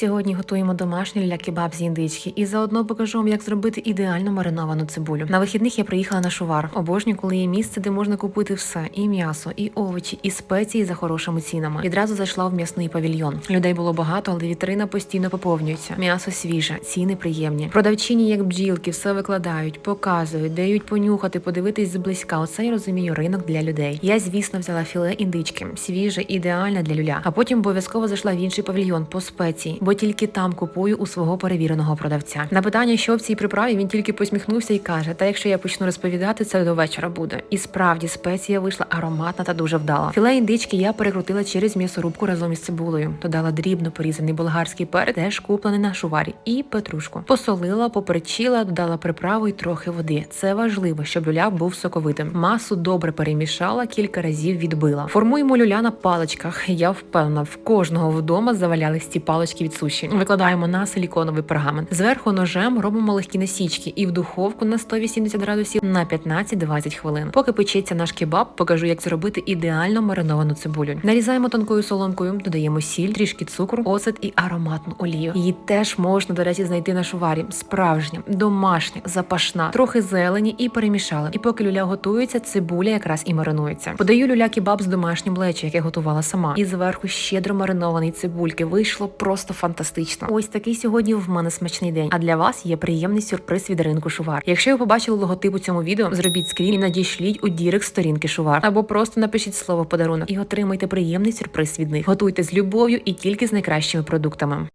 Сьогодні готуємо домашній ля-кебаб з індички і заодно покажу вам, як зробити ідеально мариновану цибулю. На вихідних я приїхала на шувар. Обожнюю, коли є місце, де можна купити все: і м'ясо, і овочі, і спеції за хорошими цінами. Відразу зайшла в м'ясний павільйон. Людей було багато, але вітрина постійно поповнюється. М'ясо свіже, ціни приємні. Продавчині, як бджілки, все викладають, показують, дають понюхати, подивитись зблизька. Оце я розумію ринок для людей. Я, звісно, взяла філе індички, свіже, ідеальне для люля. А потім обов'язково зайшла в інший павільйон по спеції, бо тільки там купую у свого перевіреного продавця. На питання, що в цій приправі, він тільки посміхнувся і каже: Та якщо я почну розповідати, це до вечора буде. І справді спеція вийшла ароматна та дуже вдала. Філе індички я перекрутила через м'ясорубку разом із цибулею. Додала дрібно порізаний болгарський перець, теж куплений на шуварі, і петрушку. Посолила, поперчила, додала приправу і трохи води. Це важливо, щоб люля був соковитим. Масу добре перемішала, кілька разів відбила. Формуємо люля на паличках. Я впевнена, в кожного вдома завалялись ці палички від суші. Викладаємо на силіконовий пергамент. Зверху ножем робимо легкі насічки і в духовку на 180 градусів на 15-20 хвилин. Поки печеться наш кебаб, покажу, як зробити ідеально мариновану цибулю. Нарізаємо тонкою соломкою, додаємо сіль, трішки цукру, оцет і ароматну олію. Її теж можна, до речі, знайти на шуварі. Справжня, домашня, запашна, трохи зелені і перемішала. І поки люля готується, цибуля якраз і маринується. Подаю люля кебаб з домашнім лечі, яке готувала сама. І зверху щедро маринований цибульки. Вийшло просто фантастично. Ось такий сьогодні в мене смачний день. А для вас є приємний сюрприз від ринку Шувар. Якщо ви побачили логотип у цьому відео, зробіть скрін і надішліть у дірек сторінки Шувар. Або просто напишіть слово подарунок і отримайте приємний сюрприз від них. Готуйте з любов'ю і тільки з найкращими продуктами.